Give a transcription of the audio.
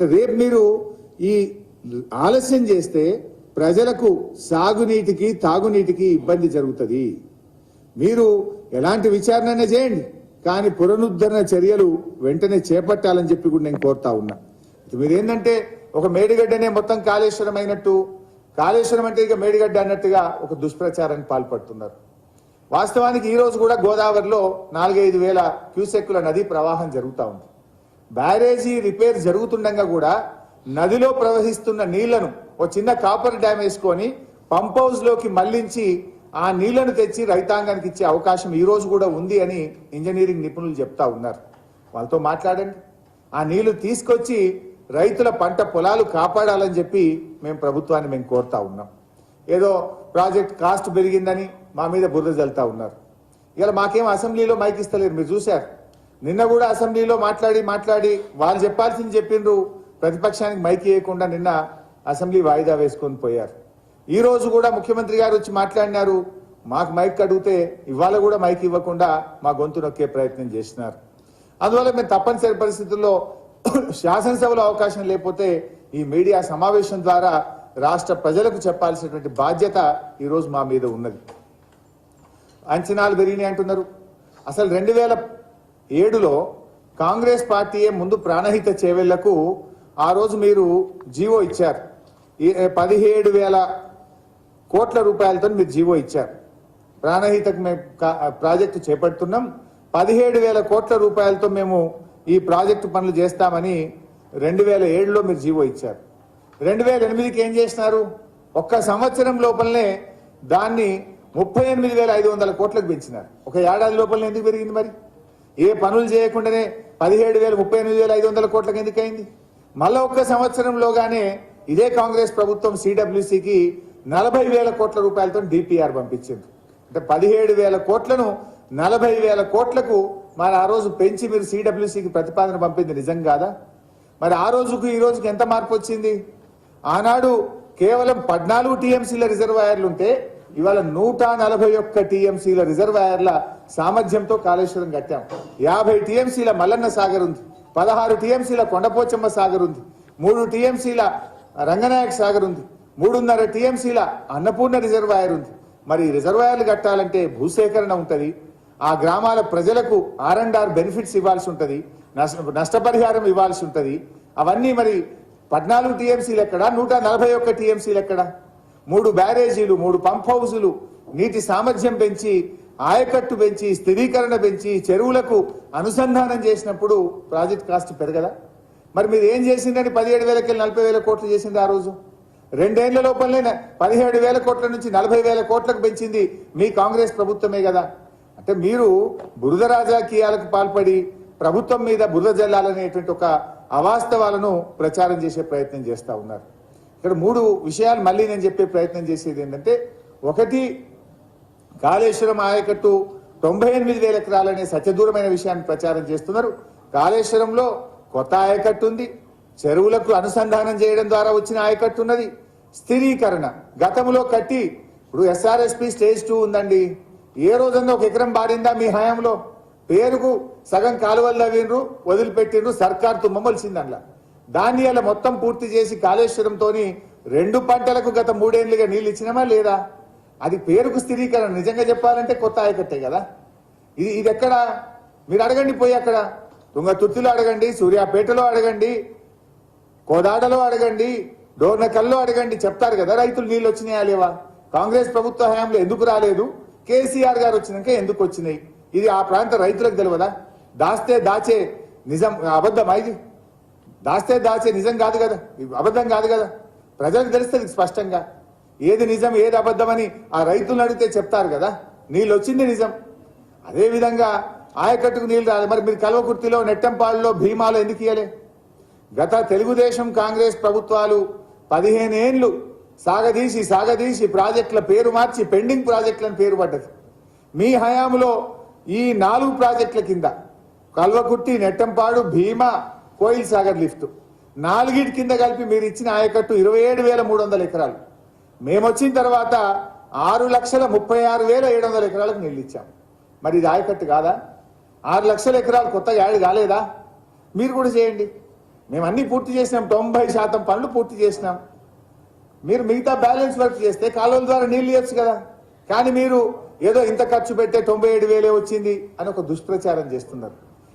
అంటే రేపు మీరు ఈ ఆలస్యం చేస్తే ప్రజలకు సాగునీటికి తాగునీటికి ఇబ్బంది జరుగుతుంది. మీరు ఎలాంటి విచారణ చేయండి. కానీ పునరుద్ధరణ చర్యలు వెంటనే చేపట్టాలని చెప్పి కూడా నేను కోరుతా ఉన్నా. మీరేంటంటే ఒక మేడిగడ్డనే మొత్తం కాళేశ్వరం అయినట్టు కాళేశ్వరం అంటే ఇక మేడిగడ్డ అన్నట్టుగా ఒక దుష్ప్రచారానికి పాల్పడుతున్నారు. వాస్తవానికి ఈరోజు కూడా గోదావరిలో నాలుగైదు వేల క్యూసెక్కుల నదీ ప్రవాహం జరుగుతూ ఉంది. బ్యారేజీ రిపేర్ జరుగుతుండగా కూడా నదిలో ప్రవహిస్తున్న నీళ్ళను ఓ చిన్న కాపర్ డ్యామ్ వేసుకొని పంప్ హౌస్లోకి మళ్ళించి ఆ నీళ్ళను తెచ్చి రైతాంగానికి ఇచ్చే అవకాశం ఈ రోజు కూడా ఉంది అని ఇంజనీరింగ్ నిపుణులు చెప్తా ఉన్నారు. వాళ్ళతో మాట్లాడండి. ఆ నీళ్ళు తీసుకొచ్చి రైతుల పంట పొలాలు కాపాడాలని చెప్పి మేము ప్రభుత్వాన్ని మేము కోరుతా ఉన్నాం. ఏదో ప్రాజెక్ట్ కాస్ట్ పెరిగిందని మా మీద బురద జల్తా ఉన్నారు. ఇలా మాకేం అసెంబ్లీలో మైక్ ఇస్తలేరు మీరు చూశారు. నిన్న కూడా అసెంబ్లీలో మాట్లాడి మాట్లాడి వాళ్ళు చెప్పాల్సింది చెప్పిండ్రు. ప్రతిపక్షానికి మైక్ ఇవ్వకుండా నిన్న అసెంబ్లీ వాయిదా వేసుకొని పోయారు. ఈ రోజు కూడా ముఖ్యమంత్రి గారు వచ్చి మాట్లాడినారు. మాకు మైక్ అడిగితే ఇవాళ కూడా మైక్ ఇవ్వకుండా మా గొంతు నొక్కే ప్రయత్నం చేసినారు. అందువల్ల మేము తప్పనిసరి పరిస్థితుల్లో శాసనసభలో అవకాశం లేకపోతే ఈ మీడియా సమావేశం ద్వారా రాష్ట్ర ప్రజలకు చెప్పాల్సినటువంటి బాధ్యత ఈరోజు మా మీద ఉన్నది. అంచనాలు పెరిగినాయి అంటున్నారు. అసలు రెండు వేల ఏడులో కాంగ్రెస్ పార్టీయే ముందు ప్రాణహిత చేవెళ్ళకు ఆ రోజు మీరు జీవో ఇచ్చారు. ఈ పదిహేడు వేల కోట్ల రూపాయలతో మీరు జీవో ఇచ్చారు. ప్రాణహితకు మేము ప్రాజెక్టు చేపడుతున్నాం. పదిహేడు వేల కోట్ల రూపాయలతో మేము ఈ ప్రాజెక్టు పనులు చేస్తామని రెండు వేల ఏడులో మీరు జీవో ఇచ్చారు. రెండు వేల ఎనిమిదికి ఏం చేసినారు? ఒక్క సంవత్సరం లోపలనే దాన్ని ముప్పై ఎనిమిది వేల ఐదు వందల కోట్లకు పెంచినారు. ఒక ఏడాది లోపలనే ఎందుకు పెరిగింది మరి? ఏ పనులు చేయకుండానే పదిహేడు వేల ముప్పై ఎనిమిది వేల ఐదు వందల కోట్లకు ఎందుకు అయింది మళ్ళా ఒక్క సంవత్సరంలోగానే ఇదే కాంగ్రెస్ ప్రభుత్వం సిడబ్ల్యూసికి నలభై వేల కోట్ల రూపాయలతో డిపిఆర్ పంపించింది. అంటే పదిహేడు వేల కోట్లను నలభై వేల కోట్లకు మరి ఆ రోజు పెంచి మీరు సిడబ్ల్యూసికి ప్రతిపాదన పంపింది నిజం కాదా? మరి ఆ రోజుకు ఈ రోజుకి ఎంత మార్పు వచ్చింది? ఆనాడు కేవలం పద్నాలుగు టీఎంసీల రిజర్వాయర్లు ఉంటే ఇవాళ నూట నలభై ఒక్క టీఎంసీల రిజర్వాయర్ల సామర్థ్యంతో కాళేశ్వరం కట్టాం. యాభై టీఎంసీల మల్లన్న సాగర్ ఉంది. పదహారు టీఎంసీల కొండపోచమ్మ సాగర్ ఉంది. మూడు టీఎంసీల రంగనాయక సాగర్ ఉంది. మూడున్నర టీఎంసీల అన్నపూర్ణ రిజర్వాయర్ ఉంది. మరి రిజర్వాయర్లు కట్టాలంటే భూసేకరణ ఉంటుంది. ఆ గ్రామాల ప్రజలకు ఆర్ అండ్ ఆర్ బెనిఫిట్స్ ఇవ్వాల్సి ఉంటుంది. నష్ట- నష్టపరిహారం ఇవ్వాల్సి ఉంటుంది. అవన్నీ మరి పద్నాలుగు టీఎంసీలు ఎక్కడ నూట నలభై ఒక్క టీఎంసీలు ఎక్కడ మూడు బ్యారేజీలు మూడు పంప్ హౌజులు నీటి సామర్థ్యం పెంచి ఆయకట్టు పెంచి స్థిరీకరణ పెంచి చెరువులకు అనుసంధానం చేసినప్పుడు ప్రాజెక్ట్ కాస్ట్ పెరగదా? మరి మీరు ఏం చేసిందని పదిహేడు వేలకి నలభై వేల కోట్లు చేసింది ఆ రోజు. రెండేళ్ళ లోపలనే పదిహేడు వేల కోట్ల నుంచి నలభై వేల కోట్లకు పెంచింది మీ కాంగ్రెస్ ప్రభుత్వమే కదా. అంటే మీరు బురద రాజకీయాలకు పాల్పడి ప్రభుత్వం మీద బురద జల్లాలనేటువంటి ఒక అవాస్తవాలను ప్రచారం చేసే ప్రయత్నం చేస్తూ ఉన్నారు. ఇక్కడ మూడు విషయాలు మళ్ళీ నేను చెప్పే ప్రయత్నం చేసేది ఏంటంటే ఒకటి కాళేశ్వరం ఆయకట్టు తొంభై ఎనిమిది వేల ఎకరాలనే సత్యదూరమైన విషయాన్ని ప్రచారం చేస్తున్నారు. కాళేశ్వరంలో కొత్త ఆయకట్టు ఉంది. చెరువులకు అనుసంధానం చేయడం ద్వారా వచ్చిన ఆయకట్టు ఉన్నది. స్థిరీకరణ. గతంలో కట్టి ఇప్పుడు ఎస్ఆర్ఎస్పి స్టేజ్ టూ ఉందండి. ఏ రోజన్నా ఒక ఎకరం బారిందా మీ హయాంలో? పేరుకు సగం కాలువల్లో వినరు వదిలిపెట్టిండ్రు సర్కార్ తుమ్మమలిసింది అందులో దాన్ని అలా మొత్తం పూర్తి చేసి కాళేశ్వరంతోని రెండు పంటలకు గత మూడేళ్ళుగా నీళ్ళు ఇచ్చినామా లేదా? అది పేరుకు స్థిరీకరణ. నిజంగా చెప్పాలంటే కొత్త ఆయకట్టే కదా? ఇది ఇది ఎక్కడ? మీరు అడగండి పోయి అక్కడ. తుంగతుర్తిలో అడగండి సూర్యాపేటలో అడగండి కోదాడలో అడగండి డోర్నకల్లో అడగండి. చెప్తారు కదా రైతులు నీళ్ళు వచ్చినాయా లేవా? కాంగ్రెస్ ప్రభుత్వ హయాంలో ఎందుకు రాలేదు? కేసీఆర్ గారు వచ్చినాక ఎందుకు వచ్చినాయి? ఇది ఆ ప్రాంత రైతులకు తెలియదా? దాస్తే దాచే నిజం అబద్ధం ఇది? దాస్తే దాచే నిజం కాదు కదా? అబద్ధం కాదు కదా? ప్రజలకు తెలుస్తుంది స్పష్టంగా. ఏది నిజం ఏది అబద్ధమని ఆ రైతులను అడిగితే చెప్తారు కదా. నీళ్ళు వచ్చింది నిజం. అదేవిధంగా ఆయకట్టుకు నీళ్ళు రాలేదు మరి మీరు కల్వకుర్తిలో నెట్టంపాడులో భీమాలో ఎందుకు ఇయ్యలే? గత తెలుగుదేశం కాంగ్రెస్ ప్రభుత్వాలు పదిహేను సాగదీసి సాగదీసి ప్రాజెక్టుల పేరు మార్చి పెండింగ్ ప్రాజెక్టులను పేరు పడ్డది. మీ హయాంలో ఈ నాలుగు ప్రాజెక్టుల కింద కల్వకుర్తి నెట్టంపాడు భీమా కోయిల్ సాగర్ లిఫ్ట్ నాలుగిటి కింద కలిపి మీరు ఇచ్చిన ఆయకట్టు ఇరవై ఏడు వేల మూడు వందల ఎకరాలు. మేము వచ్చిన తర్వాత ఆరు లక్షల ముప్పై ఆరు వేల ఏడు వందల ఎకరాలకు నీళ్ళు ఇచ్చాం. మరి ఇది ఆయకట్టు కాదా? ఆరు లక్షల ఎకరాలు కొత్తగా యాడ్ కాలేదా? మీరు కూడా చేయండి. మేము అన్ని పూర్తి చేసినాం. తొంభై శాతం పనులు పూర్తి చేసినాం. మీరు మిగతా బ్యాలెన్స్ వర్క్ చేస్తే కాలువల ద్వారా నీళ్ళు ఇవ్వచ్చు కదా. కానీ మీరు ఏదో ఇంత ఖర్చు పెట్టే తొంభై ఏడు వేలే వచ్చింది అని ఒక దుష్ప్రచారం చేస్తున్నారు.